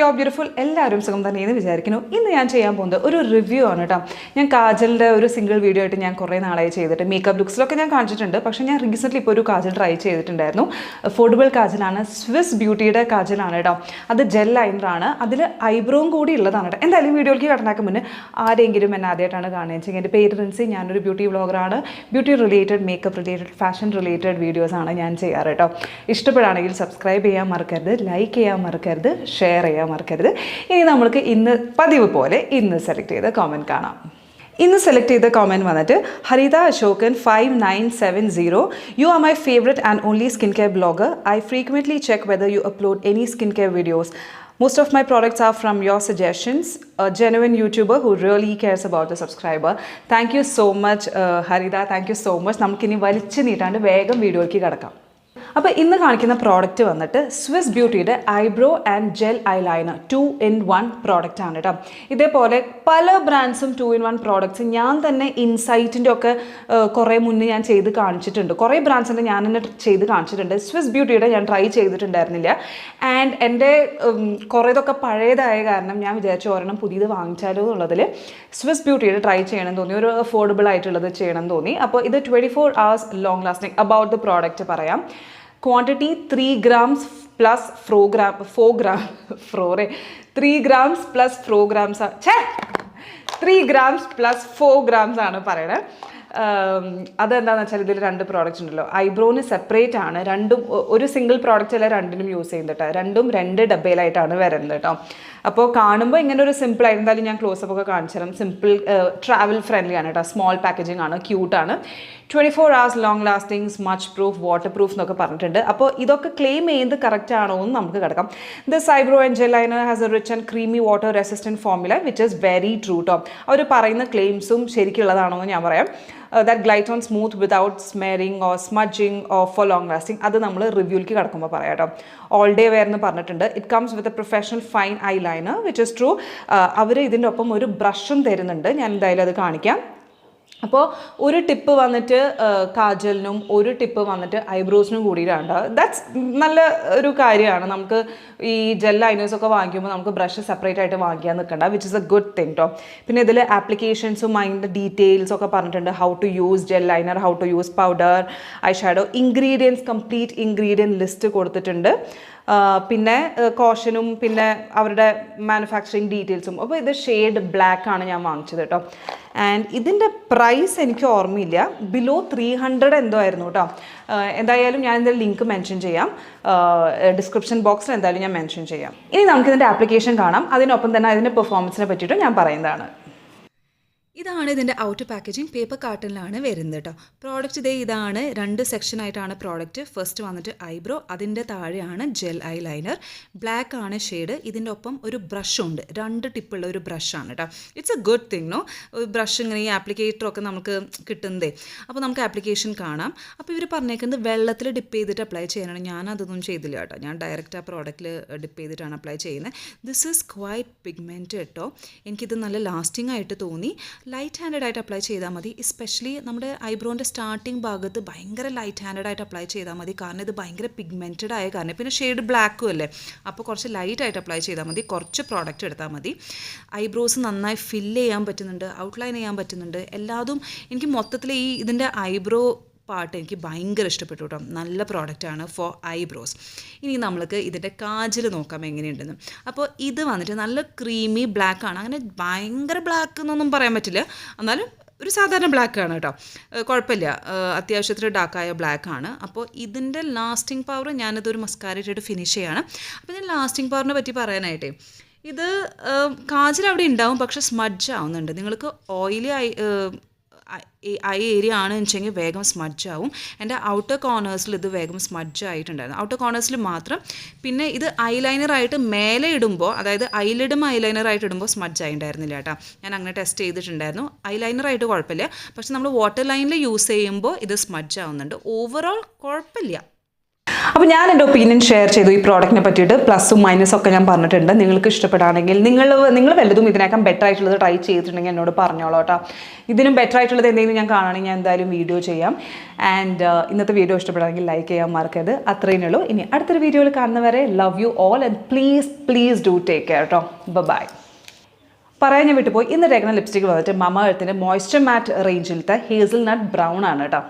യോ ബ്യൂട്ടിഫുൾ എല്ലാവരും സുഖം തന്നെ എന്ന് വിചാരിക്കുന്നു. ഇന്ന് ഞാൻ ചെയ്യാൻ പോകുന്നത് ഒരു റിവ്യൂ ആണ് കേട്ടോ. ഞാൻ കാജലിന്റെ ഒരു സിംഗിൾ വീഡിയോ ആയിട്ട് ഞാൻ കുറേ നാളായി ചെയ്തിട്ട് മേക്കപ്പ് ലുക്സിലൊക്കെ ഞാൻ കാണിച്ചിട്ടുണ്ട്. പക്ഷേ ഞാൻ റീസെന്റ്ലി ഇപ്പോൾ ഒരു കാജൽ ട്രൈ ചെയ്തിട്ടുണ്ടായിരുന്നു. അഫോർഡബിൾ കാജലാണ് സ്വിസ് ബ്യൂട്ടിയുടെ കാജലാണ് കേട്ടോ. അത് ജെൽ ലൈനറാണ് അതിൽ ഐബ്രോവും കൂടി ഉള്ളതാണ് കേട്ടോ. എന്തായാലും വീഡിയോയിലേക്ക് കടന്നാക്കാൻ മുന്നേ ആരെങ്കിലും എന്നെ ആദ്യമായിട്ടാണ് കാണുന്നത് എന്റെ പേര് റിൻസി. ഞാനൊരു beauty വ്ളോഗറാണ് beauty related makeup related fashion related വീഡിയോസാണ് ഞാൻ ചെയ്യാറ് കേട്ടോ. ഇഷ്ടപ്പെടുകയാണെങ്കിൽ സബ്സ്ക്രൈബ് ചെയ്യാൻ മറക്കരുത് ലൈക്ക് ചെയ്യാൻ മറക്കരുത് ഷെയർ ചെയ്യാൻ മറക്കരുത് ഇനി നമുക്ക് ഇന്ന് പതിവ് പോലെ ഇന്ന് സെലക്ട് ചെയ്ത കോമന്റ് കാണാം ഇന്ന് സെലക്ട് ചെയ്ത കോമന്റ് വന്നിട്ട് Haritha Ashokan five nine seven zero you are my favourite and only skin care blogger I frequently check whether you upload any skin care videos most of my products are from your suggestions A genuine YouTuber who really cares about the subscriber. Thank so much Harida. Thank you so much. നമുക്കിനി വലിച്ചു നീട്ടാണ്ട് വേഗം വീഡിയോയ്ക്ക് കിടക്കാം അപ്പോൾ ഇന്ന് കാണിക്കുന്ന product വന്നിട്ട് Swiss ബ്യൂട്ടിയുടെ eyebrow and gel eyeliner two in one product ആണ് കേട്ടോ ഇതേപോലെ പല ബ്രാൻഡ്സും ടു ഇൻ വൺ പ്രോഡക്റ്റ്സ് ഞാൻ തന്നെ ഇൻസൈറ്റിന്റെ ഒക്കെ കുറേ മുന്നേ ഞാൻ ചെയ്ത് കാണിച്ചിട്ടുണ്ട്. കുറേ ബ്രാൻഡ്സിന്റെ ഞാൻ തന്നെ ചെയ്ത് കാണിച്ചിട്ടുണ്ട്. സ്വിസ് ബ്യൂട്ടിയുടെ ഞാൻ ട്രൈ ചെയ്തിട്ടുണ്ടായിരുന്നില്ല. ആൻഡ് എന്റെ കുറേതൊക്കെ പഴയതായ കാരണം ഞാൻ വിചാരിച്ചു ഒരെണ്ണം പുതിയത് വാങ്ങിച്ചാലോ എന്നുള്ളതിൽ സ്വിസ് ബ്യൂട്ടിയുടെ ട്രൈ ചെയ്യണം തോന്നി. ഒരു അഫോർഡബിൾ ആയിട്ടുള്ളത് ചെയ്യണം തോന്നി. അപ്പോൾ ഇത് twenty four hours long lasting about the product പറയാം. Quantity three grams plus four gram gram ഫ്രോറെ three grams plus four grams ഛേ! Three grams plus four grams ആണ് പറയണത് അതെന്താണെന്ന് വെച്ചാൽ ഇതിൽ രണ്ട് പ്രോഡക്റ്റ് ഉണ്ടല്ലോ. ഐബ്രോന് സെപ്പറേറ്റ് ആണ്. രണ്ടും ഒരു സിംഗിൾ പ്രോഡക്റ്റ് അല്ല രണ്ടിനും യൂസ് ചെയ്യുന്നത് കേട്ടോ രണ്ടും രണ്ട് ഡബയിലായിട്ടാണ് വരുന്നത് കേട്ടോ അപ്പോൾ കാണുമ്പോൾ ഇങ്ങനെ ഒരു സിമ്പിൾ ആയിരുന്നാലും ഞാൻ ക്ലോസപ്പ് ഒക്കെ കാണിച്ചു തരാം. സിമ്പിൾ ട്രാവൽ ഫ്രണ്ട്ലി ആണ് കേട്ടോ സ്മോൾ പാക്കേജിംഗ് ആണ്. ക്യൂട്ടാണ് twenty four hours long lasting smudge proof waterproof എന്നൊക്കെ പറഞ്ഞിട്ടുണ്ട്. അപ്പോൾ ഇതൊക്കെ ക്ലെയിം ചെയ്യുന്നത് കറക്റ്റ് ആണോ എന്ന് നമുക്ക് കിടക്കാം. This eyebrow and gel liner has a rich and creamy water resistant formula which is very true to അവർ പറയുന്ന ക്ലെയിംസും ശരിക്കുള്ളതാണോ എന്ന് ഞാൻ പറയാം. That glide on smooth without smearing or smudging or for long lasting അത് നമ്മൾ റിവ്യൂലേക്ക് കടക്കുമ്പോൾ പറയാം കേട്ടോ ഓൾ ഡേ വെയർ എന്ന് പറഞ്ഞിട്ടുണ്ട്. It comes with a professional fine eyeliner which is true അവർ ഇതിന്റെ ഒപ്പം ഒരു ബ്രഷും തരുന്നുണ്ട്. ഞാൻ എന്തായാലും അത് കാണിക്കാം. അപ്പോൾ ഒരു ടിപ്പ് വന്നിട്ട് കാജലിനും ഒരു ടിപ്പ് വന്നിട്ട് ഐബ്രോസിനും കൂടിയിട്ടാണ്. ദാറ്റ്സ് നല്ല ഒരു കാര്യമാണ്. നമുക്ക് ഈ ജെൽ ലൈനേഴ്സ് ഒക്കെ വാങ്ങിക്കുമ്പോൾ നമുക്ക് ബ്രഷ് സെപ്പറേറ്റ് ആയിട്ട് വാങ്ങിക്കാൻ നിൽക്കണ്ട which is a good thing കേട്ടോ പിന്നെ ഇതിൽ ആപ്ലിക്കേഷൻസും അതിന്റെ ഡീറ്റെയിൽസ് ഒക്കെ പറഞ്ഞിട്ടുണ്ട്. How to use gel liner how to use powder eyeshadow ingredients complete ingredient list കൊടുത്തിട്ടുണ്ട് പിന്നെ കോഷനും പിന്നെ അവരുടെ മാനുഫാക്ചറിങ് ഡീറ്റെയിൽസും അപ്പോൾ ഇത് ഷെയ്ഡ് ബ്ലാക്ക് ആണ് ഞാൻ വാങ്ങിച്ചത് കേട്ടോ ആൻഡ് ഇതിന്റെ പ്രൈസ് എനിക്ക് ഓർമ്മയില്ല. ബിലോ ത്രീ ഹൺഡ്രഡ് എന്തോ ആയിരുന്നു കേട്ടോ എന്തായാലും ഞാൻ ഇതിന്റെ ലിങ്ക് മെൻഷൻ ചെയ്യാം. ഡിസ്ക്രിപ്ഷൻ ബോക്സിൽ എന്തായാലും ഞാൻ മെൻഷൻ ചെയ്യാം. ഇനി നമുക്കിതിന്റെ ആപ്ലിക്കേഷൻ കാണാം. അതിനൊപ്പം തന്നെ അതിന്റെ പെർഫോമൻസിനെ പറ്റിയിട്ട് ഞാൻ പറയുന്നതാണ്. ഇതാണ് ഇതിന്റെ ഔട്ട് പാക്കേജിങ് പേപ്പർ കാർട്ടണിലാണ് വരുന്നത് കേട്ടോ പ്രോഡക്റ്റ് ഇതേ ഇതാണ് രണ്ട് സെക്ഷനായിട്ടാണ് പ്രോഡക്റ്റ് ഫസ്റ്റ് വന്നിട്ട് ഐബ്രോ അതിന്റെ താഴെയാണ് ജെൽ ഐ ലൈനർ ബ്ലാക്ക് ആണ് ഷെയ്ഡ് ഇതിന്റെ ഒപ്പം ഒരു ബ്രഷ് ഉണ്ട്. രണ്ട് ടിപ്പുള്ള ഒരു ബ്രഷാണ് കേട്ടോ it's a good thing no brush ഇങ്ങനെ ഈ ആപ്ലിക്കേറ്ററൊക്കെ നമുക്ക് കിട്ടുന്നതേ. അപ്പോൾ നമുക്ക് ആപ്ലിക്കേഷൻ കാണാം. അപ്പോൾ ഇവർ പറഞ്ഞേക്കുന്നത് വെള്ളത്തിൽ ഡിപ്പ് ചെയ്തിട്ട് അപ്ലൈ ചെയ്യാനാണ്. ഞാൻ അതൊന്നും ചെയ്തില്ല കേട്ടോ ഞാൻ ഡയറക്റ്റ് ആ പ്രോഡക്റ്റിൽ ഡിപ്പ് ചെയ്തിട്ടാണ് അപ്ലൈ ചെയ്യുന്നത്. ദിസ് ഈസ് ക്വൈറ്റ് പിഗ്മെന്റ് കേട്ടോ എനിക്കിത് നല്ല ലാസ്റ്റിംഗ് ആയിട്ട് തോന്നി. ലൈറ്റ് ഹാൻഡഡ് ആയിട്ട് അപ്ലൈ ചെയ്താൽ മതി. എസ്പെഷ്യലി നമ്മുടെ ഐബ്രോന്റെ സ്റ്റാർട്ടിംഗ് ഭാഗത്ത് ഭയങ്കര ലൈറ്റ് ഹാൻഡഡ് ആയിട്ട് അപ്ലൈ ചെയ്താൽ മതി. കാരണം ഇത് ഭയങ്കര പിഗ്മെന്റഡ് ആയ കാരണം. പിന്നെ ഷെയ്ഡ് ബ്ലാക്കും അല്ലേ? അപ്പോൾ കുറച്ച് ലൈറ്റ് ആയിട്ട് അപ്ലൈ ചെയ്താൽ മതി. കുറച്ച് പ്രോഡക്റ്റ് എടുത്താൽ മതി. ഐബ്രോസ് നന്നായി ഫില്ല് ചെയ്യാൻ പറ്റുന്നുണ്ട് ഔട്ട്ലൈൻ ചെയ്യാൻ പറ്റുന്നുണ്ട്. എല്ലാതും എനിക്ക് മൊത്തത്തിൽ ഈ ഇതിന്റെ ഐബ്രോ പാട്ട് എനിക്ക് ഭയങ്കര ഇഷ്ടപ്പെട്ടു കേട്ടോ. നല്ല പ്രോഡക്റ്റാണ് ഫോർ ഐബ്രോസ് ഇനി നമ്മൾക്ക് ഇതിന്റെ കാജൽ നോക്കാം എങ്ങനെയുണ്ടെന്ന്. അപ്പോൾ ഇത് വന്നിട്ട് നല്ല ക്രീമി ബ്ലാക്ക് ആണ്. അങ്ങനെ ഭയങ്കര ബ്ലാക്ക് എന്നൊന്നും പറയാൻ പറ്റില്ല. എന്നാലും ഒരു സാധാരണ ബ്ലാക്ക് ആണ് കേട്ടോ. കുഴപ്പമില്ല. അത്യാവശ്യത്തിന് ഡാർക്കായ ബ്ലാക്ക് ആണ്. അപ്പോൾ ഇതിന്റെ ലാസ്റ്റിംഗ് പവർ ഞാനിതൊരു മസ്കാര ഇട്ടിട്ട് ഫിനിഷ് ചെയ്യാണ്. അപ്പോൾ ഞാൻ ലാസ്റ്റിംഗ് പവറിനെ പറ്റി പറയാനായിട്ടേ. ഇത് കാജൽ അവിടെ ഉണ്ടാവും പക്ഷെ സ്മഡ്ജ് ആവുന്നുണ്ട്. നിങ്ങൾക്ക് ഓയിലി ആയി ഐ ഏരിയ ആണ് വെച്ചെങ്കിൽ വേഗം സ്മഡ്ജ് ആവും. എന്റെ ഔട്ടർ കോർണേഴ്സിൽ ഇത് വേഗം സ്മഡ്ജ് ആയിട്ടുണ്ടായിരുന്നു. ഔട്ടർ കോർണേഴ്സിൽ മാത്രം പിന്നെ ഇത് ഐലൈനർ ആയിട്ട് മേലെ ഇടുമ്പോൾ അതായത് ഐലിഡും ഐലൈനറായിട്ട് ഇടുമ്പോൾ സ്മഡ്ജ് ആയിട്ടുണ്ടായിരുന്നില്ല കേട്ടോ. ഞാൻ അങ്ങനെ ടെസ്റ്റ് ചെയ്തിട്ടുണ്ടായിരുന്നു. ഐലൈനർ ആയിട്ട് കുഴപ്പമില്ല. പക്ഷെ നമ്മൾ വാട്ടർ ലൈനിൽ യൂസ് ചെയ്യുമ്പോൾ ഇത് സ്മഡ്ജ് ആവുന്നുണ്ട്. ഓവറോൾ കുഴപ്പമില്ല. അപ്പോൾ ഞാൻ എന്റെ ഒപ്പീനിയൻ ഷെയർ ചെയ്തു ഈ പ്രോഡക്റ്റിനെ പറ്റിയിട്ട്. പ്ലസും മൈനസും ഒക്കെ ഞാൻ പറഞ്ഞിട്ടുണ്ട്. നിങ്ങൾക്ക് ഇഷ്ടപ്പെടുകയാണെങ്കിൽ നിങ്ങൾ നിങ്ങൾ വല്ലതും ഇതിനേക്കാൾ ബെറ്റർ ആയിട്ടുള്ളത് ട്രൈ ചെയ്തിട്ടുണ്ടെങ്കിൽ എന്നോട് പറഞ്ഞോളൂ കേട്ടോ. ഇതിനും ബെറ്റർ ആയിട്ടുള്ളത് എന്തെങ്കിലും ഞാൻ കാണുകയാണെങ്കിൽ ഞാൻ എന്തായാലും വീഡിയോ ചെയ്യാം. ആൻഡ് ഇന്നത്തെ വീഡിയോ ഇഷ്ടപ്പെടുകയാണെങ്കിൽ ലൈക്ക് ചെയ്യാൻ മറക്കരുത്. അത്രയേ ഉള്ളൂ. ഇനി അടുത്തൊരു വീഡിയോയിൽ കാണുന്നവരെ love you all and please please do take care കേട്ടോ. ബൈ പറയാൻ ഞാൻ വിട്ടുപോയി. ഇന്ന് രേഖന ലിപ്സ്റ്റിക് വന്നിട്ട് മമ എഴുത്തിന്റെ മോയ്സ്ചർ മാറ്റ് റേഞ്ചിലത്തെ ഹേസൽ നട്ട് ബ്രൗൺ ആണ് കേട്ടോ.